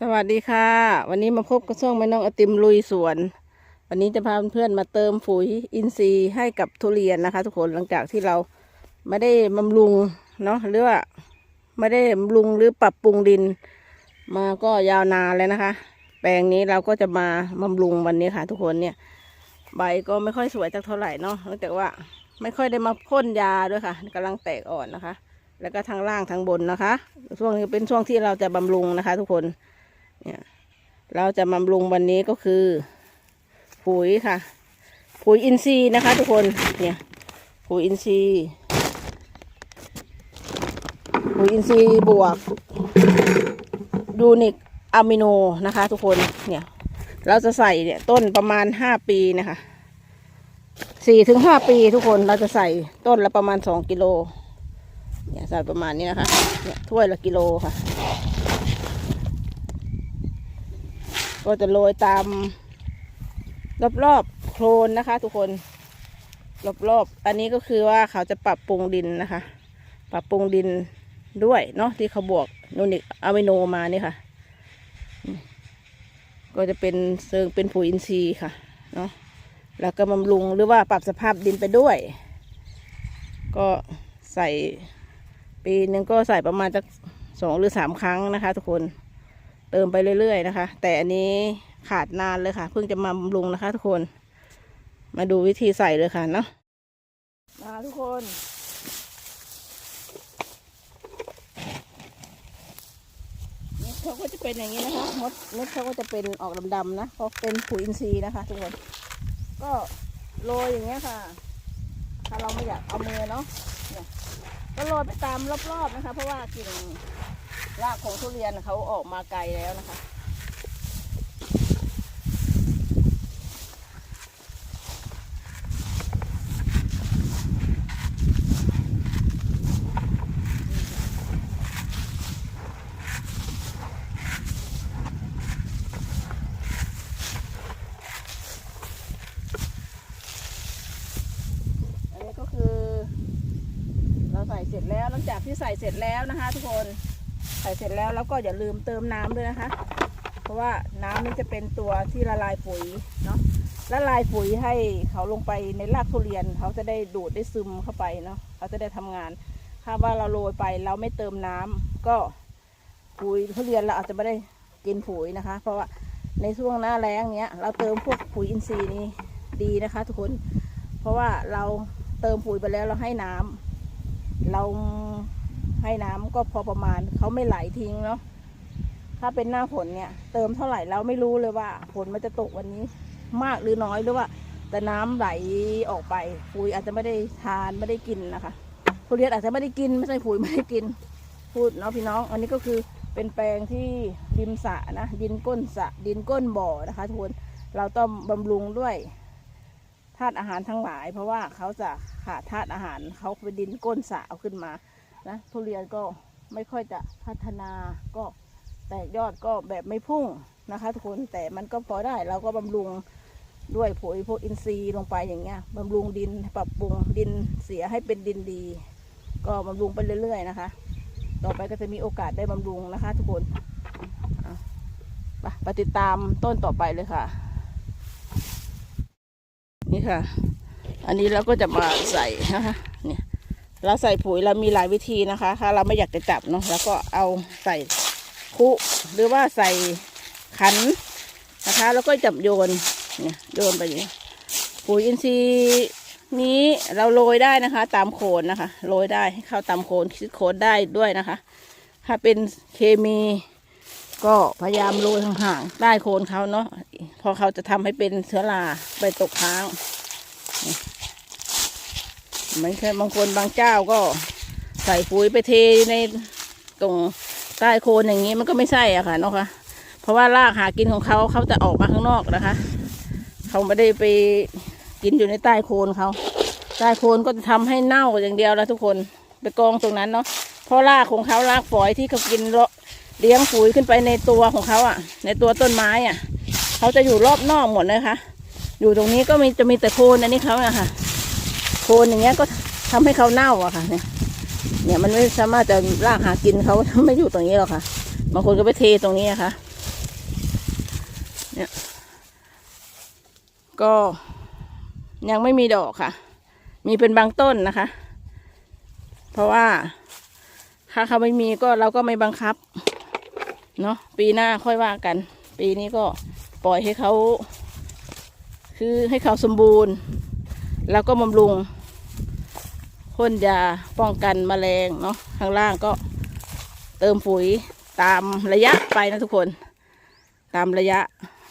สวัสดีค่ะ วันนี้มาพบกับช่องแม่น้องอติมลุยสวน วันนี้จะพาเพื่อนมาเติมปุ๋ยอินทรีย์ให้กับทุเรียนนะคะ ทุกคนหลังจากที่เราไม่ได้บำรุงเนาะหรือว่าไม่ได้บำรุงหรือปรับปรุงดิน มาก็ยาวนานแล้วนะคะ แปลงนี้เราก็จะมาบำรุงวันนี้ค่ะ ทุกคนเนี่ย ใบก็ไม่ค่อยสวยจักเท่าไหร่เนาะเนื่องจากว่าไม่ค่อยได้มาพ่นยาด้วยค่ะกำลังแตกอ่อนนะคะ แล้วก็ทางล่างทางบนนะคะ ช่วงนี้เป็นช่วงที่เราจะบำรุงนะคะ ทุกคน เนี่ยเราจะบำรุงวันนี้ก็คือ ปุ๋ยค่ะ ปุ๋ยอินทรีย์นะคะ ทุกคนเนี่ยปุ๋ยอินทรีย์ปุ๋ยอินทรีย์บวกยูนิคอะมิโนนะคะ ทุกคนเนี่ยเราจะใส่เนี่ยต้นประมาณห้าปีนะคะสี่ถึงห้าปีทุกคนเราจะใส่ต้นละประมาณสองกิโลเนี่ยใส่ประมาณนี้นะคะเนี่ยถ้วยละกิโลค่ะ ก็จะโรยตาม รอบๆโคลนนะคะ ทุกคน รอบๆ อันนี้ก็คือว่าเขาจะปรับปรุงดินนะคะ ปรับปรุงดินด้วยเนาะที่เขาบวกนูนิกอะมิโนมานี่ค่ะ ก็จะเป็นเซิงเป็นปุ๋ยอินทรีย์ค่ะเนาะแล้วก็บำรุงหรือว่าปรับสภาพดินไปด้วย ก็ใส่ปีหนึ่งก็ใส่ประมาณสักสองหรือสามครั้งนะคะ ทุกคน ติมไปเรื่อยๆนะคะ แต่อันนี้ขาดนานเลยค่ะ เพิ่งจะมาบำรุงนะคะทุกคน มาดูวิธีใส่เลยค่ะเนาะมาทุกคนเขาก็จะเป็นอย่างนี้นะคะมดมดเขาก็จะเป็นออกดำๆนะเพราะเป็นปุ๋ยอินทรีย์นะคะทุกคนก็โรยอย่างเงี้ยค่ะ ถ้าเราไม่อยากเอามือเนาะก็โรยไปตามรอบๆนะคะ เพราะว่ากิ่ง รากของทุเรียนเขาออกมาไกลแล้วนะคะ อันนี้ก็คือ เราใส่เสร็จแล้วหลังจากที่ใส่เสร็จแล้วนะคะ ทุกคน ใส่เสร็จแล้วแล้วก็อย่าลืมเติมน้ำด้วยนะคะ เพราะว่าน้ำนี่จะเป็นตัวที่ละลายปุ๋ยเนาะละลายปุ๋ยให้เขาลงไปในรากทุเรียน เขาจะได้ดูดได้ซึมเข้าไปเนาะเขาจะได้ทำงาน ถ้าว่าเราโรยไปเราไม่เติมน้ำก็ปุ๋ยทุเรียนเราอาจจะไม่ได้กินปุ๋ยนะคะ เพราะว่าในช่วงหน้าแล้งเนี้ยเราเติมพวกปุ๋ยอินทรีย์นี่ดีนะคะ ทุกคน เพราะว่าเราเติมปุ๋ยไปแล้วเราให้น้ำเรา ให้น้ำก็พอประมาณเขาไม่ไหลทิ้งเนาะถ้าเป็นหน้าฝนเนี่ย เติมเท่าไหร่เราไม่รู้เลยว่าฝนมันจะตกวันนี้มากหรือน้อยหรือว่า แต่น้ำไหลออกไปปุ๋ยอาจจะไม่ได้ทานไม่ได้กินนะคะทุเรียนอาจจะไม่ได้กินไม่ใช่ปุ๋ยไม่ได้กิน พูดเนาะพี่น้อง อันนี้ก็คือเป็นแปลงที่ริมสะนะดินก้นสะดินก้นบ่อนะคะทุกคนเราต้องบำรุงด้วยธาตุอาหารทั้งหลาย เพราะว่าเขาจะขาดธาตุอาหารเขาเป็นดินก้นสะเอาขึ้นมา นะทุเรียนก็ไม่ค่อยจะพัฒนาก็แตกยอดก็แบบไม่พุ่งนะคะทุกคนแต่มันก็พอได้เราก็บำรุงด้วยปุ๋ยพวกอินทรีย์ลงไปอย่างเงี้ยบำรุงดินปรับปรุงดินเสียให้เป็นดินดี ก็บำรุงไปเรื่อย ๆ นะคะ ต่อไปก็จะมีโอกาสได้บำรุงนะคะ ทุกคนไปติดตามต้นต่อไปเลยค่ะ นี่ค่ะ อันนี้เราก็จะมาใส่นะคะเนี่ย เราใส่ปุ๋ยเรามีหลายวิธีนะคะถ้าเราไม่อยากจะจับเนาะแล้วก็เอาใส่คุหรือว่าใส่ขันนะคะ แล้วก็จับโยนเนี่ยโยนไปอย่างนี้ปุ๋ยอินทรีย์นี้เราโรยได้นะคะ ตามโคนนะคะโรยได้ให้เข้าตามโคนคิดโคนได้ด้วยนะคะ ถ้าเป็นเคมี ก็พยายามโรยห่างๆใต้โคนเขาเนาะพอเขาจะทำให้เป็นเชื้อราไปตกค้าง ไม่ใช่บางคนบางเจ้าก็ใส่ปุ๋ยไปเทในตรงใต้โคนอย่างนี้มันก็ไม่ใช่อะค่ะเนาะค่ะเพราะว่ารากหากินของเขาเขาจะออกมาข้างนอกนะคะ เขาไม่ได้ไปกินอยู่ในใต้โคนเขาใต้โคนก็จะทำให้เน่าอย่างเดียวแล้วทุกคนไปกองตรงนั้นเนาะเพราะรากของเขารากฝอยที่เขากินเลาะเลี้ยงปุ๋ยขึ้นไปในตัวของเขาอะในตัวต้นไม้อะเขาจะอยู่รอบนอกหมดเลยค่ะ อยู่ตรงนี้ก็มีจะมีแต่โคนอันนี้เขาอะค่ะ โคนอย่างเงี้ยก็ทำให้เขาเน่าอะค่ะ เนี่ย เนี่ยมันไม่สามารถจะรากหากินเขาไม่อยู่ตรงนี้หรอกค่ะ บางคนก็ไปเทตรงนี้อะค่ะเนี่ย ก็ยังไม่มีดอกค่ะ มีเป็นบางต้นนะคะ เพราะว่าถ้าเขาไม่มีก็เราก็ไม่บังคับ เนาะปีหน้าค่อยว่ากัน ปีนี้ก็ปล่อยให้เขา คือให้เขาสมบูรณ์ แล้วก็บำรุง พ่นยาป้องกันแมลงเนาะข้างล่างก็เติมปุ๋ยตามระยะไปนะทุกคน ตามระยะ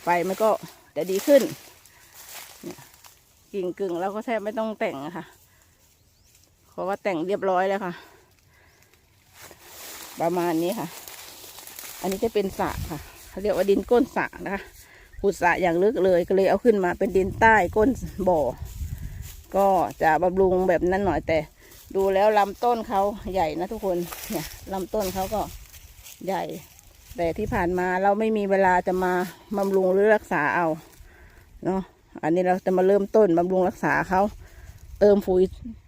ไปมันก็จะดีขึ้นเนี่ยกิ่งกึ่งเราก็แทบไม่ต้องแต่งค่ะ เพราะว่าแต่งเรียบร้อยแล้วค่ะ ประมาณนี้ค่ะ อันนี้จะเป็นสระค่ะเขาเรียกว่าดินก้นสระนะคะขุดสระอย่างลึกเลยก็เลยเอาขึ้นมาเป็นดินใต้ก้นบ่อ ก็จะบำรุงแบบนั้นหน่อยแต่ ดูแล้วลำต้นเขาใหญ่นะทุกคนเนี่ยลำต้นเขาก็ใหญ่ แต่ที่ผ่านมาเราไม่มีเวลาจะมาบำรุงหรือรักษาเอาเนาะอันนี้เราจะมาเริ่มต้นบำรุงรักษาเขาเติมปุ๋ย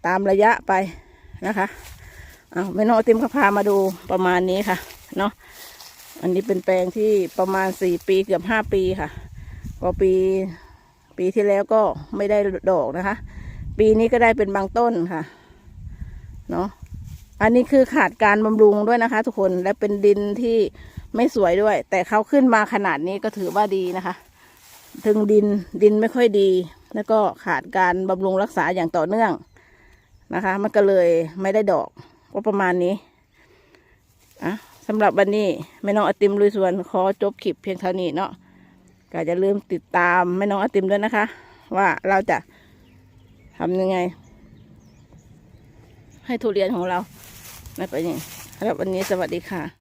ตามระยะไปนะคะเอาไม่นอติมเขาพามาดูประมาณนี้ค่ะเนาะอันนี้เป็นแปลงที่ประมาณสี่ปีเกือบห้าปีค่ะก็ปีปีที่แล้วก็ไม่ได้ดอกนะคะ ปีนี้ก็ได้เป็นบางต้นค่ะ เนาะอันนี้คือขาดการบำรุงด้วยนะคะ ทุกคนและเป็นดินที่ไม่สวยด้วย แต่เขาขึ้นมาขนาดนี้ก็ถือว่าดีนะคะ ถึงดินดินไม่ค่อยดี แล้วก็ขาดการบำรุงรักษาอย่างต่อเนื่องนะคะ มันก็เลยไม่ได้ดอกก็ประมาณนี้อะสำหรับวันนี้แม่น้องอติมลุยสวนขอจบคลิปเพียงเท่านี้เนาะก็จะลืมติดตามแม่น้องอติมด้วยนะคะ ว่าเราจะทำยังไง ให้ทุเรียนของเราไม่ไปนอย่างสำหรับวันนี้สวัสดีค่ะ